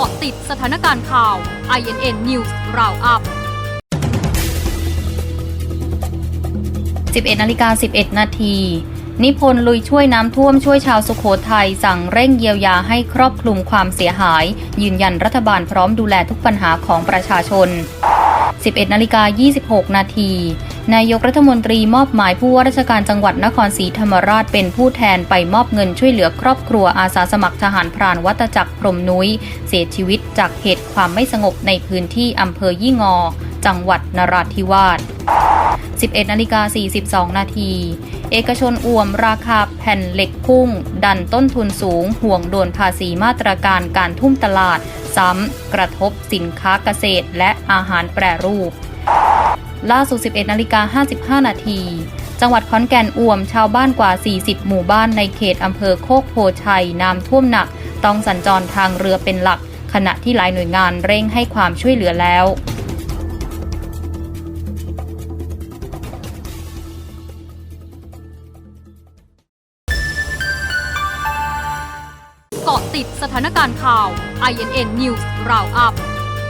าะติดสถานการณ์ข่าว INN News Roundup 11นาฬิกา11 นาที นิพนธ์ลุยช่วยน้ำท่วมช่วยชาวสุขโขทัยสั่งเร่งเยียวยาให้ครอบคลุมความเสียหาย ยืนยันรัฐบาลพร้อมดูแลทุกปัญหาของประชาชน 11นาฬิกา26 นาทีนายกรัฐมนตรีมอบหมายผู้ว่าราชการจังหวัดนครศรีธรรมราชเป็นผู้แทนไปมอบเงินช่วยเหลือครอบครัวอาสาสมัครทหารพรานวัตจักรพรหมนุ้ย เสียชีวิตจากเหตุความไม่สงบในพื้นที่อำเภอยี่งอ จังหวัดนราธิวาส 11นาฬิกา42 นาทีเอกชนอ่วมราคาแผ่นเหล็กพุ่ง ดันต้นทุนสูง ห่วงโดนภาษีมาตรการการทุ่มตลาด ซ้ำกระทบสินค้าเกษตรและอาหารแปรรูป ล่าสุด 11นาฬิกา55 นาที จังหวัดขอนแก่นอ่วมชาวบ้านกว่า 40 หมู่บ้านในเขตอำเภอโคกโพชัยน้ำท่วมหนัก ต้องสัญจรทางเรือเป็นหลัก ขณะที่หลายหน่วยงานเร่งให้ความช่วยเหลือแล้วเกาะติดสถานการณ์ข่าว INN News Roundup